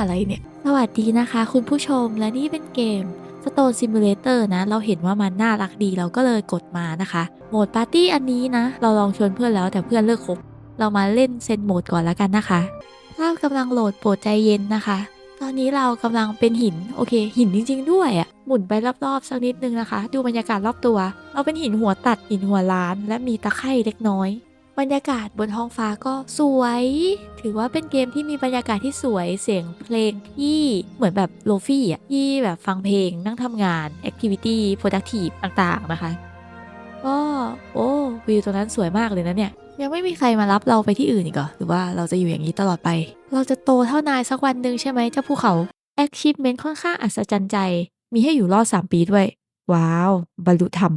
อะไรเนี่ย สวัสดีนะคะ คุณผู้ชมและนี่เป็นเกม Stone Simulator นะ เราเห็นว่ามันน่ารักดีเราก็เลยกดมานะคะ โหมดปาร์ตี้อันนี้นะ เราลองชวนเพื่อนแล้วแต่เพื่อนเลิกคบ เรามาเล่นเซนโหมดก่อนแล้วกันนะคะภาพกำลังโหลดโปรดใจเย็นนะคะ ตอนนี้เรากำลังเป็นหิน โอเค หินจริง ๆ ด้วยอะ่ะ หมุนไปรอบๆสักนิดนึงนะคะ ดูบรรยากาศรอบตัว เราเป็นหินหัวตัดหินหัวล้าน และมีตะไคร่เล็กน้อย บรรยากาศบนท้องฟ้าก็สวย ถือว่าเป็นเกมที่มีบรรยากาศที่สวยเสียงเพลงที่เหมือนแบบโลฟี่อะที่แบบฟังเพลงนั่งทำงาน activity productive ต่างๆนะคะก็โอ้วิวตรงนั้นสวยมากเลยนะเนี่ย ยังไม่มีใครมารับเราไปที่อื่นอีกเหรอหรือว่าเราจะอยู่อย่างนี้ตลอดไป เราจะโตเท่านายสักวันหนึ่งใช่ไหมเจ้าภูเขา achievement ค่อนข้างอัศจรรย์ใจ มีให้อยู่รอด 3 ปีด้วย ว้าว บรรลุธรรม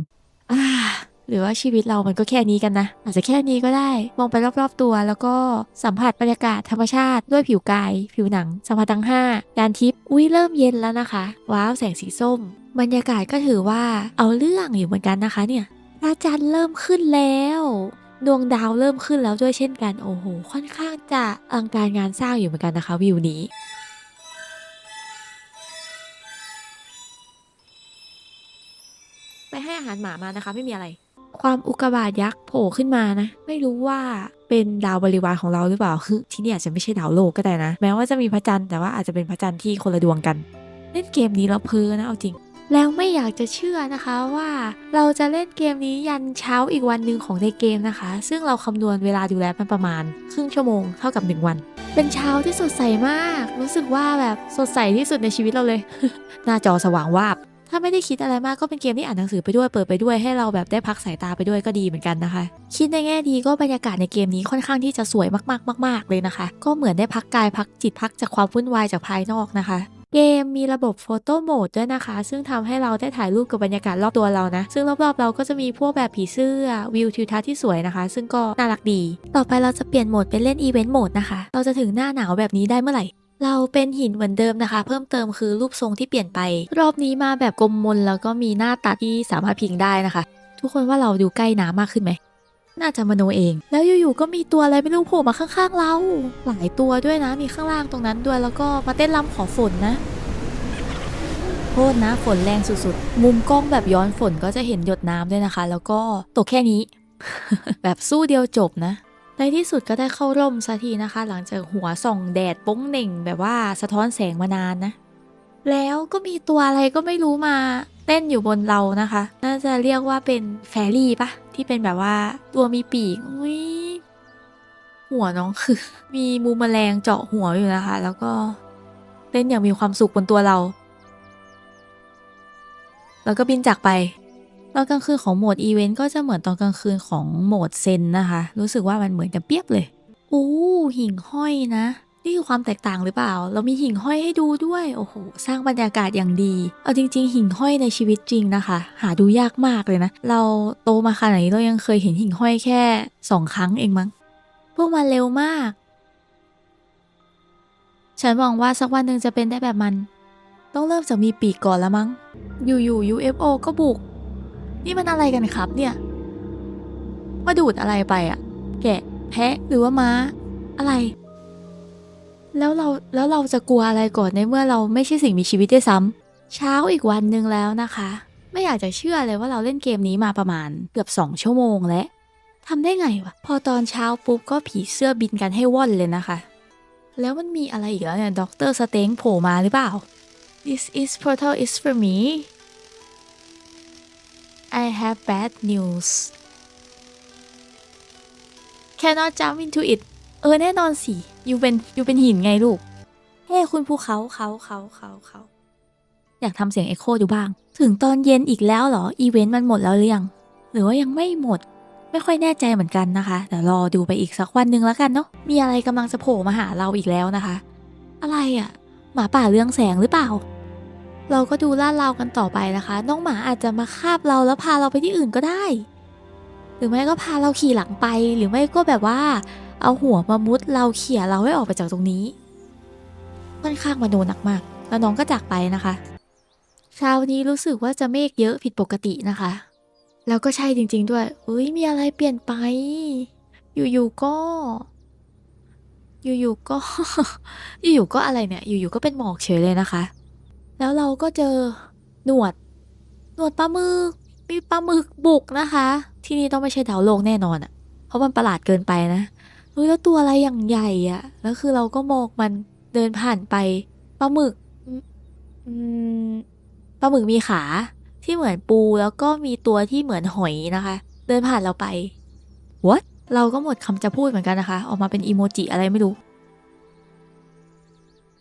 หรือว่าชีวิตเรามันก็แค่นี้กันนะ อาจจะแค่นี้ก็ได้ มองไปรอบๆตัว แล้วก็สัมผัสบรรยากาศธรรมชาติด้วยผิวกาย ผิวหนัง สัมผัสทั้งห้าการทิพย์อุ้ยเริ่มเย็นแล้วนะคะ ว้าวแสงสีส้ม บรรยากาศก็ถือว่าเอาเรื่องอยู่เหมือนกันนะคะเนี่ยพระจันทร์เริ่มขึ้นแล้วดวงดาวเริ่มขึ้นแล้วด้วยเช่นกันโอ้โห ค่อนข้างจะอลังการงานสร้างอยู่เหมือนกันนะคะวิวนี้ไปให้อาหารหมามานะคะ ไม่มีอะไร ความอุกกาบาตยักษ์โผล่ขึ้นมานะ ไม่รู้ว่าเป็นดาวบริวารของเราหรือเปล่าคือที่นี่อาจจะไม่ใช่ดาวโลกก็ได้นะ แม้ว่าจะมีพระจันทร์แต่ว่าอาจจะเป็นพระจันทร์ที่คนละดวงกัน เล่นเกมนี้แล้วเพ้อนะเอาจริง แล้วไม่อยากจะเชื่อนะคะว่าเราจะเล่นเกมนี้ยันเช้าอีกวันหนึ่งของในเกมนะคะ ซึ่งเราคำนวณเวลาดูแลมันประมาณ ครึ่งชั่วโมงเท่ากับ 1 วัน เป็นเช้าที่สดใสมาก รู้สึกว่าแบบสดใสที่สุดในชีวิตเราเลย หน้าจอสว่างวาบ ถ้าไม่ได้คิดอะไรมากก็เป็นเกมที่อ่านหนังสือไปด้วยเปิดไปด้วยให้เราแบบได้พักสายตาไปด้วยก็ดีเหมือนกันนะคะ คิดในแง่ดีก็บรรยากาศในเกมนี้ค่อนข้างที่จะสวยมากๆมาก ๆ เลยนะคะ ก็เหมือนได้พักกายพักจิตพักจากความวุ่นวายจากภายนอกนะคะเกมมีระบบโฟโต้โหมดด้วยนะคะ ซึ่งทำให้เราได้ถ่ายรูปกับบรรยากาศรอบตัวเรานะ ซึ่งรอบๆเราก็จะมีพวกแบบผีเสื้อวิวทิวทัศน์ที่สวยนะคะ ซึ่งก็น่ารักดี ต่อไปเราจะเปลี่ยนโหมดเป็นเล่นอีเวนต์โหมดนะคะ เราจะถึงหน้าหนาวแบบนี้ได้เมื่อไหร่ เราเป็นหินเหมือนเดิมนะคะ เพิ่มเติมคือรูปทรงที่เปลี่ยนไป รอบนี้มาแบบกลมมนแล้วก็มีหน้าตัดที่สามารถพิงได้นะคะ ทุกคนว่าเราดูใกล้น้ำมากขึ้นไหมน่าจะมโนเอง แล้วอยู่ๆก็มีตัวอะไรไม่รู้โผล่มาข้างๆเรา หลายตัวด้วยนะ มีข้างล่างตรงนั้นด้วย แล้วก็มาเต้นรำขอฝนนะโทษนะฝนแรงสุดๆ มุมกล้องแบบย้อนฝนก็จะเห็นหยดน้ำด้วยนะคะ แล้วก็ตกแค่นี้ แบบสู้เดียวจบนะ ในที่สุดก็ได้เข้าร่มสักทีนะคะ หลังจากหัวส่องแดดป้งเหน่ง แบบว่าสะท้อนแสงมานานนะ แล้วก็มีตัวอะไรก็ไม่รู้มาเต้นอยู่บนเรานะคะ น่าจะเรียกว่าเป็นแฟรี่ปะที่เป็นแบบว่าตัวมีปีกอุ้ยหัวน้องคือ มีมูมแมลงเจาะหัวอยู่นะคะ แล้วก็เต้นอย่างมีความสุขบนตัวเรา แล้วก็บินจากไป ตอนกลางคืนของโหมดอีเวนต์ก็จะเหมือนตอนกลางคืนของโหมดเซนนะคะ รู้สึกว่ามันเหมือนกันเปียบเลยอู้หิ่งห้อยนะ นี่คือความแตกต่างหรือเปล่า เรามีหิ่งห้อยให้ดูด้วย โอ้โห สร้างบรรยากาศอย่างดี เอาจริง ๆ หิ่งห้อยในชีวิตจริงนะคะ หาดูยากมากเลยนะ เราโตมาขนาดนี้เรายังเคยเห็นหิ่งห้อยแค่สองครั้งเองมั้ง พวกมันเร็วมาก ฉันหวังว่าสักวันหนึ่งจะเป็นได้แบบมัน ต้องเริ่มจากมีปีกก่อนล้วมั้ง อยู่ๆ UFO ก็บุก นี่มันอะไรกันครับเนี่ย มาดูดอะไรไปอะแกะ แพะหรือว่าม้า อะไร แล้วเราแล้วเราจะกลัวอะไรก่อนในเมื่อเราไม่ใช่สิ่งมีชีวิตด้วยซ้ำเช้าอีกวันหนึ่งแล้วนะคะ ไม่อยากจะเชื่อเลยว่าเราเล่นเกมนี้มาประมาณเกือบ2ชั่วโมงแล้วทำได้ไงวะ พอตอนเช้าปุ๊บก็ผีเสื้อบินกันให้ว่อนเลยนะคะ แล้วมันมีอะไรอีกแล้วเนี่ยด็อกเตอร์สเต็งโผล่มาหรือเปล่า This is portal is for me I have bad news cannot jump into it เออ แน่นอนสิยูเป็นยูเป็นหินไงลูก เฮ้ คุณภูเขาเขาเขาเขาเขาอยากทำเสียงเอ็โคดูบ้าง ถึงตอนเย็นอีกแล้วเหรอ อีเวนต์มันหมดแล้วหรือยัง หรือว่ายังไม่หมด ไม่ค่อยแน่ใจเหมือนกันนะคะแต่รอดูไปอีกสักวันหนึ่งแล้วกันเนาะ มีอะไรกำลังจะโผล่มาหาเราอีกแล้วนะคะ อะไรอะ่ะ หมาป่าเรื่องแสงหรือเปล่า เราก็ดูล่าเรากันต่อไปนะคะ น้องหมาอาจจะมาคาบเราแล้วพาเราไปที่อื่นก็ได้ หรือไม่ก็พาเราขี่หลังไปหรือไม่ก็แบบว่า เอาหัวมามุดเราเขี่ยเราให้ออกไปจากตรงนี้ ค่อนข้างมาโดนหนักมาก แล้วน้องก็จากไปนะคะ เช้านี้รู้สึกว่าจะเมฆเยอะผิดปกตินะคะ แล้วก็ใช่จริง ๆ ด้วยเอ้ยมีอะไรเปลี่ยนไป อยู่ๆก็อยู่ๆก็ อยู่ๆก็อะไรเนี่ย อยู่ๆก็เป็นหมอกเฉยเลยนะคะ แล้วเราก็เจอหนวด หนวดปลาหมึกมีปลาหมึกบุกนะคะ ที่นี่ต้องไม่ใช่ดาวโลกแน่นอนอะ่ะ เพราะมันประหลาดเกินไปนะเฮ้ยแล้วตัวอะไรอย่างใหญ่อะ่ะ แล้วคือเราก็มองมันเดินผ่านไปปลาหมึกปลาหมึกมีขาที่เหมือนปูแล้วก็มีตัวที่เหมือนหอยนะคะ เดินผ่านเราไป what เราก็หมดคำจะพูดเหมือนกันนะคะ ออกมาเป็นอีโมจิอะไรไม่รู้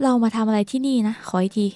เรามาทำอะไรที่นี่นะ ขออีกที